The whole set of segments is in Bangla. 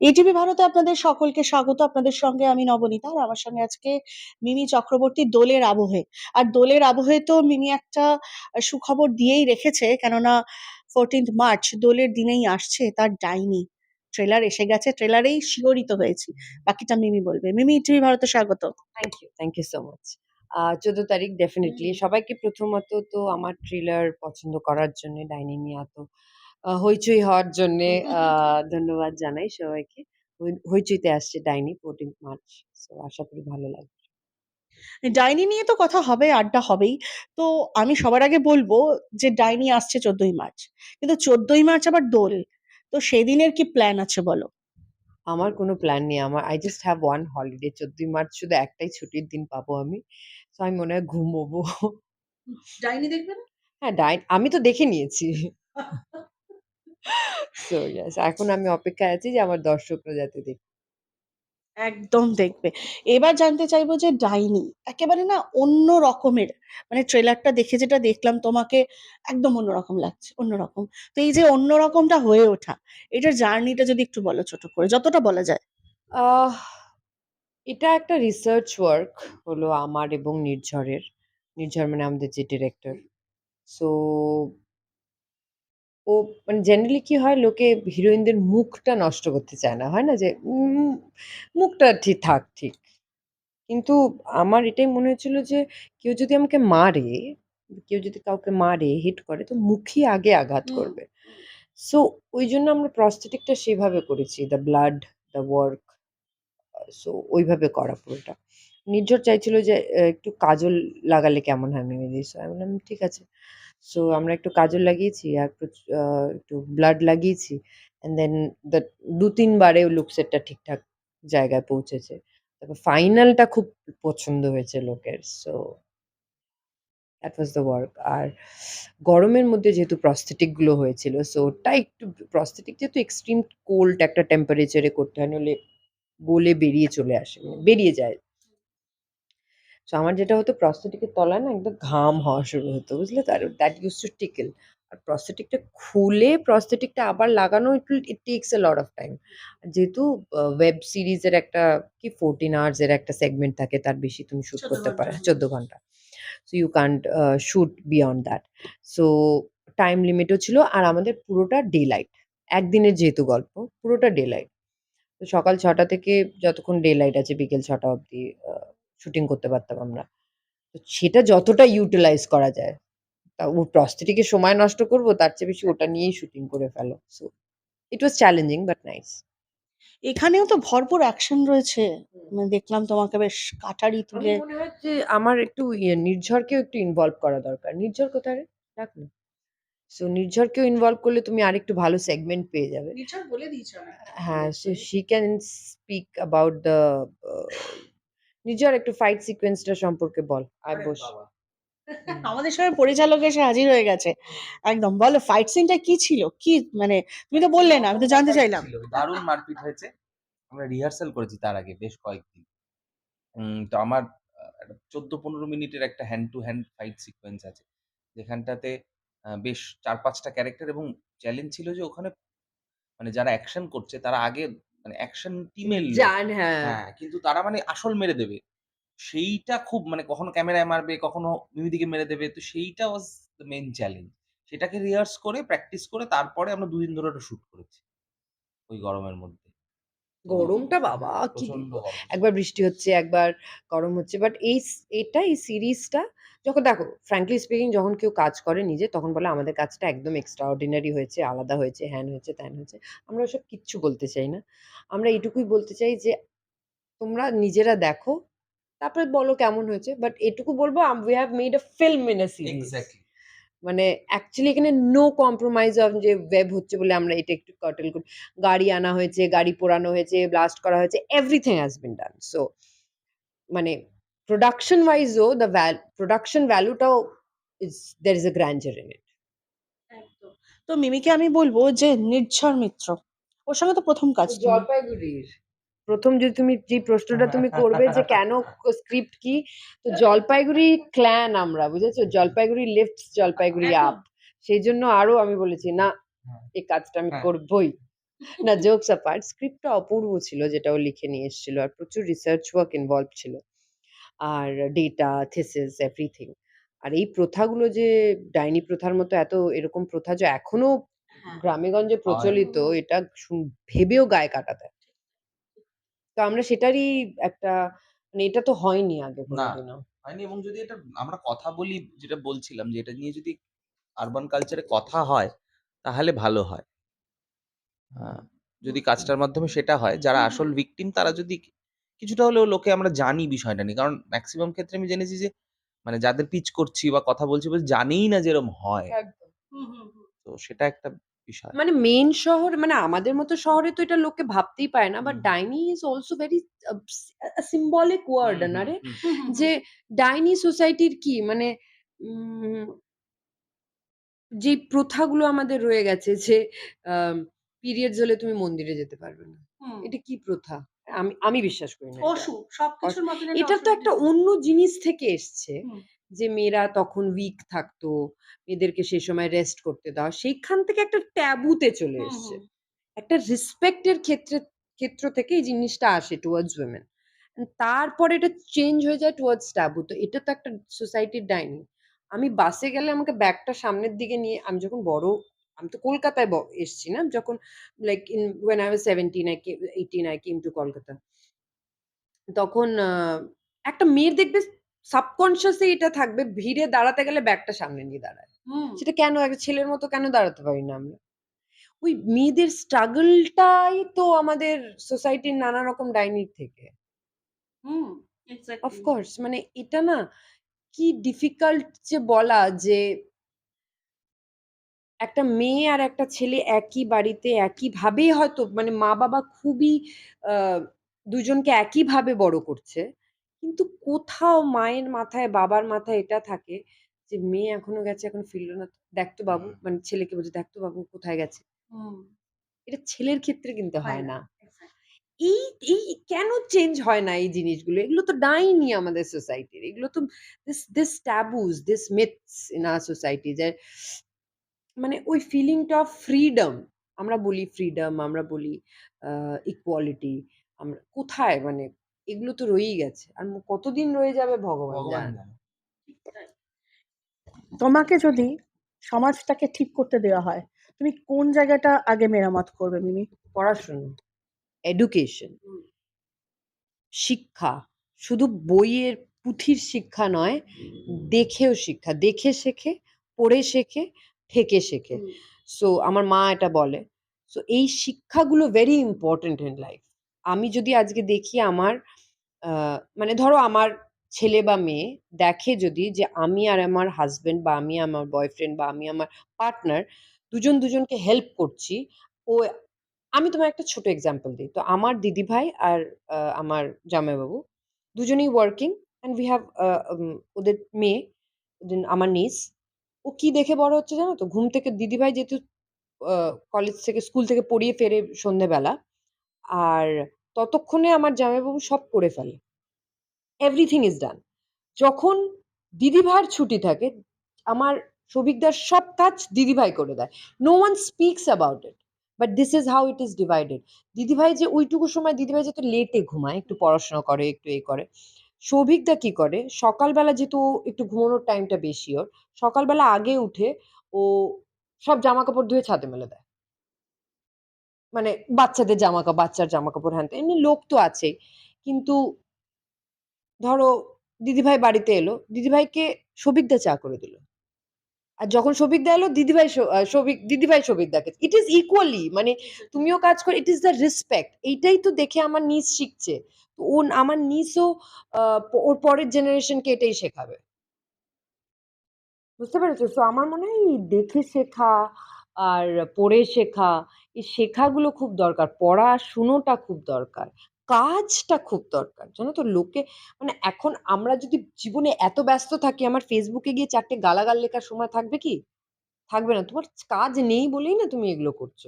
এটিভি ভারতে আপনাদের সকলকে স্বাগত। আপনাদের সঙ্গে আমি নবনীতা। আর আমার সঙ্গে আজকে মিমি চক্রবর্তী দোলের আবহে। আর দোলের আবহে তো মিমি একটা সুখবর দিয়েই রেখেছে। কেননা 14th মার্চ দোলের দিনেই আসছে তার 'ডাইনি'। ট্রেলার এসে গেছে। ট্রেলারেই শিহরিত হয়েছি। বাকিটা মিমি বলবে। মিমি ইটিভি ভারতে স্বাগত। Thank you, thank you so much. ১৪ তারিখ ডেফিনেটলি সবাইকে প্রথমত তো আমার ট্রেলার পছন্দ করার জন্য ডাইনি নিয়ে এত হইচই হওয়ার জন্যে ধন্যবাদ জানাই সবাইকে। হই হইচইতে আসছে 'ডাইনি' 14th মার্চ। সো আশা করি ভালো লাগবে। 'ডাইনি' নিয়ে তো কথা হবে, আড্ডা হবেই। তো আমি সবার আগে বলব যে 'ডাইনি' আসছে 14ই মার্চ। কিন্তু 14ই মার্চ আবার দোল। তো সেদিনের কি প্ল্যান আছে বলো? আমার কোনো প্ল্যান নেই। আমার I just have one holiday চোদ্দই মার্চ শুধু একটাই ছুটির দিন পাবো আমি। তো আমি মনে হয় ঘুমোবো। 'ডাইনি' দেখবে না? হ্যাঁ, ডাই আমি তো দেখে নিয়েছি। সো ইয়েস এখন আমি অপেক্ষায় আছি যে আমার দর্শকরা যাতে দেখে। একদম দেখবে। এবার জানতে চাইব যে 'ডাইনি' একেবারে না অন্য রকমের। মানে ট্রেলারটা দেখে যেটা দেখলাম তোমাকে একদম অন্যরকম লাগছে, অন্যরকম। তো এই যে অন্যরকমটা হয়ে ওঠা, এটার জার্নিটা যদি একটু বলো ছোট করে, যতটা বলা যায়? আহ এটা একটা রিসার্চ ওয়ার্ক হলো আমার এবং নির্ঝরের। নির্ঝর মানে আমাদের যে ডিরেক্টর। সো ও মানে জেনারেলি কি হয় লোকে হিরোইনদের মুখটা নষ্ট করতে চায় না। হয় না যে উম মুখটা ঠিক থাক ঠিক। কিন্তু আমার এটাই মনে হয়েছিল যে কেউ যদি আমাকে মারে, কেউ যদি কাউকে মারে, হিট করে তো মুখই আগে আঘাত হুম। করবে। সো ওইজন্য আমরা প্রস্থেটিকটা সেভাবে করেছি। The blood, the work uh so ওইভাবে করা পুরোটা। নির্ঝর চাইছিল যে এ একটু কাজল লাগালে কেমন হয় মেহেদি? সো আমি বললাম ঠিক আছে। সো আমরা একটু কাজল লাগিয়েছি আর একটু ব্লাড লাগিয়েছি। অ্যান্ড দেন দ্যা ২-৩ বারে লুক সেটটা ঠিকঠাক জায়গায় পৌঁছেছে। তারপর ফাইনালটা খুব পছন্দ হয়েছে লোকের। So that was the work. আর গরমের মধ্যে যেহেতু প্রস্থেটিকগুলো হয়েছিল সো ওটা একটু প্রস্থেটিক যেহেতু এক্সট্রিম কোল্ড একটা টেম্পারেচারে করতে হয় নইলে গলে বেরিয়ে চলে আসে। মানে বেরিয়ে যায়। সো আমার যেটা হতো প্রস্থেটিকের তলায় না একদম ঘাম হওয়া শুরু হতো। বুঝলে তো? আর দ্যাট ইউজড টু টিকেল আর প্রস্থেটিকটা খুলে প্রস্থেটিকটা আবার লাগানো it it takes a lot of time. যেহেতু ওয়েব সিরিজের একটা কি 14 আওয়ার্স এর একটা সেগমেন্ট থাকে তার বেশি তুমি শ্যুট করতে পারো ১৪ ঘণ্টা। So you can't shoot shoot beyond that. So time লিমিটও ছিল আর আমাদের পুরোটা ডে লাইট। একদিনের যেহেতু গল্প পুরোটা ডে লাইট। তো সকাল ছটা থেকে যতক্ষণ ডে লাইট আছে বিকেল ছটা অবধি শুটিং করতে পারতাম আমরা। তো সেটা যতটা ইউটিলাইজ করা যায়। তা ও প্রস্থেটিক এ সময় নষ্ট করব তার চেয়ে বেশি ওটা নিয়েই শুটিং করে ফেলো। So it was challenging but nice. এখানেও তো ভরপুর অ্যাকশন রয়েছে। মানে দেখলাম তোমাকে বেশ কাটারি তুলে মনে হয় যে আমার একটু ইয়ে নির্ঝরকেও একটু ইনভলভ করা দরকার। নির্ঝর কোথায় রে? ডাক না। সো নির্ঝরকেও ইনভলভ করলে তুমি আরেকটু ভালো সেগমেন্ট পেয়ে যাবে। নির্ঝর বলে দিয়েছে। হ্যাঁ, so she can speak about the Nirjhar একটু ফাইট সিকোয়েন্সটা সম্পর্কে বল। আরে বস। আমাদের সঙ্গে পরিচালক এসে হাজির হয়ে গেছে। একদম বলো ফাইট সিনটা কি ছিল? কি মানে তুমি তো বললে না, আমি তো জানতে চাইলাম। দারুণ মারপিট হয়েছে। আমরা রিহার্সাল করেছি তার আগে বেশ কয়েকদিন। উম তো আমার চোদ্দ পনেরো মিনিটের একটা hand to hand fight sequence আছে। যেখানটাতে বেশ চার পাঁচটা ক্যারেক্টার এবং চ্যালেঞ্জ ছিল যে ওখানে মানে যারা অ্যাকশন করছে তারা আগে মানে অ্যাকশন টিমের জান হ্যাঁ। হ্যাঁ, কিন্তু তারা মানে আসল মেরে দেবে। সেইটা খুব মানে কখনো ক্যামেরায় মারবে, কখনো মিমিদিকে মেরে দেবে। তো সেইটা ওয়াজ দ্য মেইন চ্যালেঞ্জ। সেটাকে রিহার্স করে প্র্যাকটিস করে তারপরে আমরা ২ দিন ধরে ওটা শুট করেছি। ওই গরমের মধ্যে। গরমটা বাবা কি। একবার বৃষ্টি হচ্ছে, একবার গরম হচ্ছে। বাট এই এটা এই সিরিজটা যখন দেখো ফ্র্যাঙ্কলি স্পিকিং যখন কেউ কাজ করে নিজে তখন বলে আমাদের কাজটা একদম এক্সট্রা অর্ডিনারি হয়েছে, আলাদা হয়েছে, হ্যান হয়েছে, ত্যান হয়েছে। আমরা ওসব কিচ্ছু বলতে চাই না। আমরা এটুকুই বলতে চাই যে তোমরা নিজেরা দেখো, তারপরে বলো কেমন হয়েছে। বাট এটুকু বলব have made a film in a series. Exactly. মানে অ্যাকচুয়ালি এখানে নো কম্প্রোমাইজ অন যে ওয়েব হচ্ছে বলে আমরা এটা একটু কটেল করি। গাড়ি আনা হয়েছে, গাড়ি পোড়ানো হয়েছে, ব্লাস্ট করা হয়েছে। Everything has been done. So মানে প্রোডাকশন ওয়াইজ ও দ্য প্রোডাকশন ভ্যালুটাও there is a grandeur in it. একদম। তো মিমিকে আমি বলব যে নির্ঝর মিত্র। ওর সঙ্গে তো ১ম কাজ। জলপাইগুড়ির। ১ম যে তুমি যে প্রশ্নটা তুমি করবে যে কেন স্ক্রিপ্ট কি? তো জলপাইগুড়ি ক্ল্যান আমরা বুঝেছ? জলপাইগুড়ি লিফটস জলপাইগুড়ি। আপ। সেইজন্য আরও আমি বলেছি না হ্যাঁ। এই কাজটা আমি হ্যাঁ। করবই। না জোকস অ্যাপার্ট স্ক্রিপ্টটা অপূর্ব ছিল যেটা ও লিখে নিয়ে এসেছিল আর প্রচুর রিসার্চ ওয়ার্ক ইনভলভ ছিল আর ডেটা থিসিস এভরিথিং আর এই প্রথাগুলো যে ডাইনি প্রথার মতো এত এরকম প্রথা যে এখনও হ্যাঁ। গ্রামেগঞ্জে প্রচলিত এটা ভেবেও গায়ে কাটা দেয় তো আমরা সেটারই একটা মানে এটা তো হয়নি আগে না। কোনোদিনও। হয়নি এবং যদি এটা আমরা কথা বলি যেটা বলছিলাম যে এটা নিয়ে যদি আরবান কালচারে কথা হয় তাহলে ভালো হয়। যদি কাজটার মাধ্যমে সেটা হয় যারা আসল ভিকটিম তারা যদি কিছুটা হলেও লোকে আমরা জানি বিষয়টা নিয়ে। কারণ ম্যাক্সিমাম ক্ষেত্রে আমি জেনেছি যে মানে যাদের পিচ করছি বা কথা বলছি বলে জানেই না যেরকম হয়। হুম, হুম, হুম। তো সেটা একটা বিষয়। মানে মেইন শহর মানে আমাদের মতো শহরে তো এটা লোকে ভাবতেই পারে না। But hmm. Daini is also very symbolic word না হুম, রে? হুম। হুম, হুম, যে ডাইনি সোসাইটির কি? মানে উম, যে প্রথাগুলো আমাদের রয়ে গেছে যে পিরিয়ডস হলে তুমি মন্দিরে যেতে পারবে না। হুম। এটা কি প্রথা? আমি আমি বিশ্বাস করি না এটা। অসুখ সবকিছুর মতন এটা তো একটা অন্য জিনিস থেকে এসছে যে মেয়েরা তখন উইক থাকতো মেয়েদেরকে সেই সময় রেস্ট করতে দেওয়া সেইখান থেকে একটা ট্যাবুতে চলে এসছে। একটা রেসপেক্টের ক্ষেত্রে ক্ষেত্র থেকে এই জিনিসটা আসে টুয়ার্ডস উইমেন তারপরে এটা চেঞ্জ হয়ে যায় টুয়ার্ডস ট্যাবু তো এটা তো একটা সোসাইটির ডাইনি আমি বাসে গেলে আমাকে ব্যাগটা সামনের দিকে নিয়ে আমি যখন বড় আমি তো কলকাতায় এসছি না। যখন like in when I was seventeen I eighteen I came to Kolkata. তখন একটা মেয়ের দেখবে সাবকনসিয়াসে এটা থাকবে ভিড়ে দাঁড়াতে গেলে ব্যাগটা সামনে নিয়ে দাঁড়ায়। সেটা কেন একটা ছেলের মতো কেন দাঁড়াতে পারি না আমরা? ওই মেয়েদের স্ট্রাগলটাই তো আমাদের সোসাইটির নানা রকম ডাইনির থেকে. অফকোর্স মানে এটা না কি ডিফিকাল্ট যে বলা যে একটা মেয়ে আর একটা ছেলে একই বাড়িতে একই ভাবে হয়তো মানে মা বাবা খুবই আহ, দুজনকে একই ভাবে বড় করছে। কিন্তু কোথাও মায়ের মাথায় বাবার মাথায় এটা থাকে যে মেয়ে এখনও গেছে এখন ফিরলো না। তো। দেখতো বাবু মানে ছেলেকে বলছে দেখতো বাবু কোথায় গেছে? এটা ছেলের ক্ষেত্রে কিন্তু হয় না। না। এই এই কেন চেঞ্জ হয় না এই জিনিসগুলো? এগুলো তো ডাইনি আমাদের সোসাইটির এগুলো তো this this taboos this myths in our society যে মানে ওই ফিলিংটা অফ ফ্রিডম আমরা বলি ফ্রিডম আমরা বলি ইকুয়ালিটি আমরা কোথায়? মানে এগুলো তো রয়েই গেছে। আর কতদিন রয়ে যাবে ভগবান? জানে তোমাকে যদি সমাজটাকে ঠিক করতে দেওয়া হয় তুমি কোন জায়গাটা আগে মেরামত করবে মিমি? পড়াশুনো এডুকেশন শিক্ষা। শুধু বইয়ের পুঁথির শিক্ষা নয় দেখেও শিক্ষা। দেখে শেখে পড়ে শেখে থেকে শেখে। সো আমার মা এটা বলে। সো এই শিক্ষাগুলো ভেরি ইম্পর্টেন্ট ইন লাইফ আমি যদি আজকে দেখি আমার মানে ধরো আমার ছেলে বা মেয়ে দেখে যদি যে আমি আর আমার হাজবেন্ড বা আমি আমার বয়ফ্রেন্ড বা আমি আমার পার্টনার দুজন দুজনকে হেল্প করছি ও আমি তোমার একটা ছোট এক্সাম্পল দিই। তো আমার দিদিভাই আর আহ, আমার জামাইবাবু দুজনেই ওয়ার্কিং অ্যান্ড উই হ্যাভ ওদের মেয়ে আমার নিস ও কি দেখে বড় হচ্ছে জানো তো? ঘুম থেকে দিদিভাই যেহেতু কলেজ থেকে স্কুল থেকে পড়িয়ে ফেরে সন্ধেবেলা, আর ততক্ষণে আমার জামাইবাবু সব করে ফেলে। এভরিথিং ইজ ডান যখন দিদিভাইয়ের ছুটি থাকে, আমার সবিকদার সব কাজ দিদিভাই করে দেয়। No one speaks about it but this is how it is divided দিদিভাই যে ওইটুকু সময়, দিদিভাই যেহেতু লেটে ঘুমায়, একটু পড়াশোনা করে, একটু এ করে সৌভিকদা কি করে? সকালবেলা যেহেতু একটু ঘুমানোর টাইমটা বেশি ওর সকালবেলা আগে উঠে ও সব জামা কাপড় ধুয়ে ছাদে মেলে দেয়। মানে বাচ্চাদের জামা কাপড় বাচ্চার জামা কাপড় হ্যান এমনি লোক তো আছেই। কিন্তু ধরো দিদিভাই বাড়িতে এলো দিদিভাইকে সবিকদা চা করে দিল। আর যখন সবিকদা এলো দিদিভাই স- আহ, সবিক দিদিভাই সবিকদাকে ইট ইজ ইকুয়ালি মানে তুমিও কাজ করো ইট ইজ দ্য রেসপেক্ট এইটাই তো দেখে আমার নিজ শিখছে। ও আমার নিজও ওর পরের জেনারেশনকে এটাই শেখাবে। বুঝতে পেরেছ? তো আমার মনে হয় দেখে শেখা আর পড়ে শেখা, এই শেখাগুলো খুব দরকার। পড়াশুনোটা খুব দরকার। কাজটা খুব দরকার, জানো তো? লোকে মানে এখন আমরা যদি জীবনে এত ব্যস্ত থাকি, আমার ফেসবুকে গিয়ে চারটে গালাগাল লেখার সময় থাকবে কি? থাকবে না। তোমার কাজ নেই বলেই না তুমি এগুলো করছ।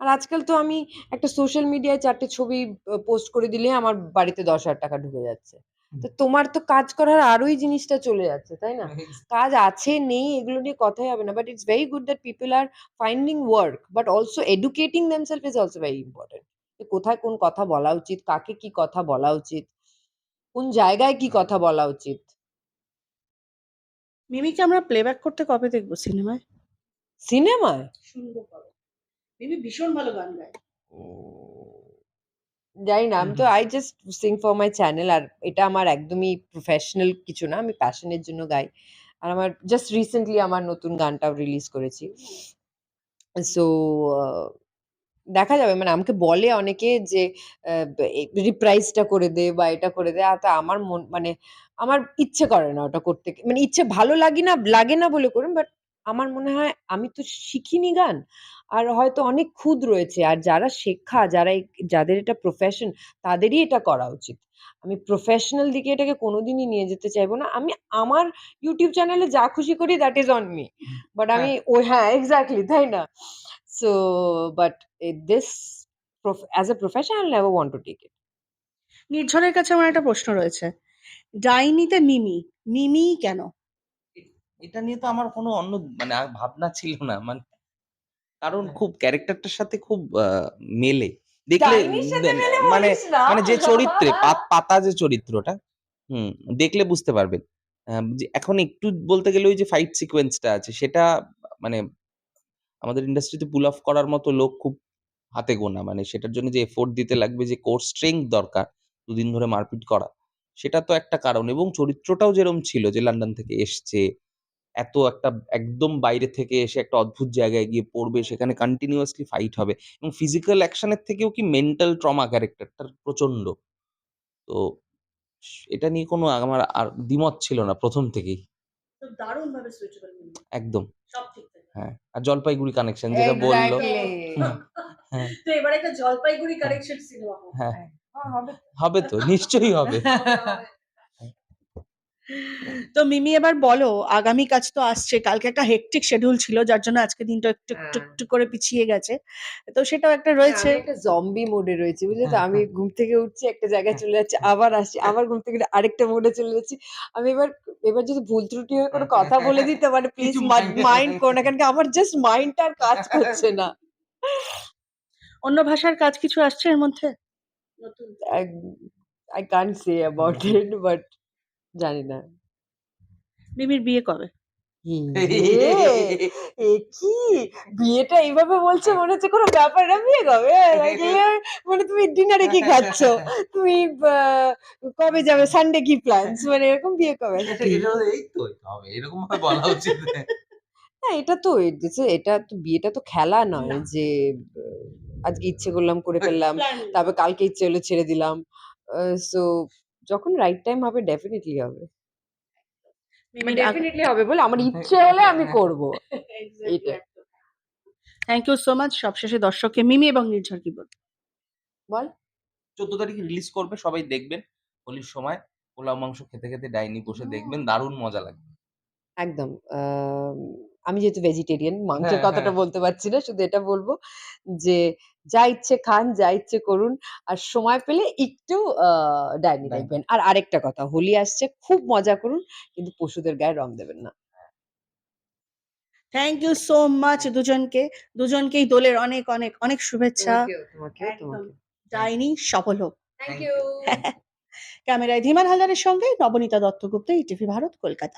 আর আজকাল তো আমি একটা সোশ্যাল মিডিয়ায় চারটে ছবি পোস্ট করে দিলে আমার বাড়িতে দশ হাজার টাকা ঢুকে যাচ্ছে। তো তোমার তো কাজ করার আরোই জিনিসটা চলে যাচ্ছে তাই না? কাজ আছে নেই এগুলো নিয়ে কথাই হবে না। But it's very good that people are finding work but also educating themselves is also very important কোথায় কোন কথা বলা উচিত কাকে কি কথা বলা উচিত কোন জায়গায় কি কথা বলা উচিত। মিমিকে আমরা প্লেব্যাক করতে কবে দেখব? সিনেমায়? সিনেমায়? শুনব কবে? মিমি ভীষণ ভালো গান গায়। জানি না আমি তো I just sing for my channel আর এটা আমার একদমই প্রফেশনাল কিছু না আমি প্যাশনের জন্য গাই। আর আমার জাস্ট রিসেন্টলি আমার নতুন গানটাও রিলিজ করেছি। সো দেখা যাবে মানে আমাকে বলে অনেকে যে রিপ্রাইজটা করে দে বা এটা করে দে আর তা আমার মন মানে আমার ইচ্ছে করে না ওটা করতে। মানে ইচ্ছে ভালো লাগে না লাগে না বলে করুন বাট আমার মনে হয় আমি তো শিখিনি গান। আর হয়তো অনেক খুদ রয়েছে। আর যারা শেখা যারা যাদের এটা প্রফেশন তাদেরই এটা করা উচিত। আমি প্রফেশনাল দিকে এটাকে কোনোদিনই নিয়ে যেতে চাইব না। আমি আমার ইউটিউব চ্যানেলে যা খুশি করি that is on me but আমি ও হ্যাঁ এক্স্যাক্টলি তাই না? So but this as a profession I never want to take it নির্ঝরের কাছে আমার একটা প্রশ্ন রয়েছে। ডাইনিতে মিমি মিমি কেন? এটা নিয়ে তো আমার কোনো অন্য মানে ভাবনা ছিল না। মানে কারণ খুব ক্যারেক্টারটার সাথে খুব মেলে। দেখলে মেলে মানে মানে যে চরিত্রে পাতা যে চরিত্রটা হুম দেখলে বুঝতে পারবেন। এখন একটু বলতে গেলে ওই যে ফাইট সিকোয়েন্সটা আছে সেটা মানে আমাদের ইন্ডাস্ট্রিতে পুল অফ করার মতো লোক খুব হাতে গোনা। মানে সেটার জন্য যে এফোর্ট দিতে লাগবে যে কোর স্ট্রেংথ দরকার দুদিন ধরে মারপিট করা সেটা তো একটা কারণ। এবং চরিত্রটাও যেরকম ছিল যে লন্ডন থেকে এসছে এত একটা একদম বাইরে থেকে এসে একটা অদ্ভুত জায়গায় গিয়ে পড়বে সেখানে কন্টিনিউয়াসলি ফাইট হবে এবং ফিজিক্যাল অ্যাকশনের থেকেও কি মেন্টাল ট্রমা ক্যারেক্টারটার প্রচণ্ড তো এটা নিয়ে কোনো আমার আর দ্বিমত ছিল না প্রথম থেকেই। একদম। সব ঠিক থাকে। হ্যাঁ আর জলপাইগুড়ি কানেকশন যেটা বলল। হ্যাঁ। তো এবার একটা জলপাইগুড়ি কানেকশন সিনেমা হ্যাঁ। হবে। তো নিশ্চয়ই হবে। তো মিমি এবার বলো আগামী কাজ তো আসছে। কালকে একটা হেকটিক শিডিউল ছিল যার জন্য আজকে দিনটা একটু একটু হ্যাঁ। একটু করে পিছিয়ে গেছে। তো সেটাও একটা রয়েছে। একটা জম্বি মোডে রয়েছে বুঝলে তো? আমি ঘুম থেকে উঠছি একটা জায়গায় চলে যাচ্ছি আবার আসছি আবার ঘুম থেকে আরেকটা মোডে চলে যাচ্ছি। আমি এবার এবার যদি ভুল ত্রুটি হয়ে কোনো কথা বলে দিতে পারে প্লিজ মাইন্ড করো না কারণ আমার জাস্ট মাইন্ডটা আর কাজ করছে না। অন্য ভাষার কাজ কিছু আসছে এর মধ্যে? নতুন I can't say about it but জানি না। মিমির বিয়ে কবে? এ কি? বিয়েটা এইভাবে বলছে মনে হচ্ছে কোনো ব্যাপার না বিয়ে কবে? মানে তুমি ডিনারে কি খাচ্ছ? তুমি আহ, কবে যাবে? সানডে কি প্ল্যানস মানে এরকম বিয়ে কবে? এই তো হবে এরকম বলা উচিত না। এটা তো এটা তো বিয়েটা তো খেলা নয় যে আজকে ইচ্ছে করলাম করে ফেললাম তারপর কালকে ইচ্ছে হলো ছেড়ে দিলাম। সো যখন রাইট টাইম হবে ডেফিনেটলি হবে। ডেফিনেটলি হবে বলে আমার ইচ্ছে হলে আমি করব। এইটা। থ্যাংক ইউ সো মাচ সবশেষে দর্শককে মিমি এবং নির্ঝর কি বলব বল। চোদ্দ তারিখে রিলিজ করবে সবাই দেখবেন। হোলির সময় পোলাও মাংস খেতে খেতে ডাইনি বসে দেখবেন দারুণ মজা লাগবে। একদম। আম, আমি যেহেতু ভেজিটেরিয়ান মাংসের হ্যাঁ, কথাটা হ্যাঁ। বলতে পারছি না শুধু এটা বলব যে যা ইচ্ছে খান যা ইচ্ছে করুন। আর সময় পেলে একটু ডাইনি ডাইনি। দেখবেন আর আরেকটা কথা হোলি আসছে খুব মজা করুন কিন্তু পশুদের গায়ে রং দেবেন না। থ্যাংক ইউ সো মাচ দুজনকে। দুজনকেই দোলের অনেক অনেক অনেক শুভেচ্ছা। ডাইনি সফল হোক। থ্যাংক ইউ ক্যামেরায় ধীমান হালদারের সঙ্গে নবনীতা দত্তগুপ্ত ইটিভি ভারত কলকাতা।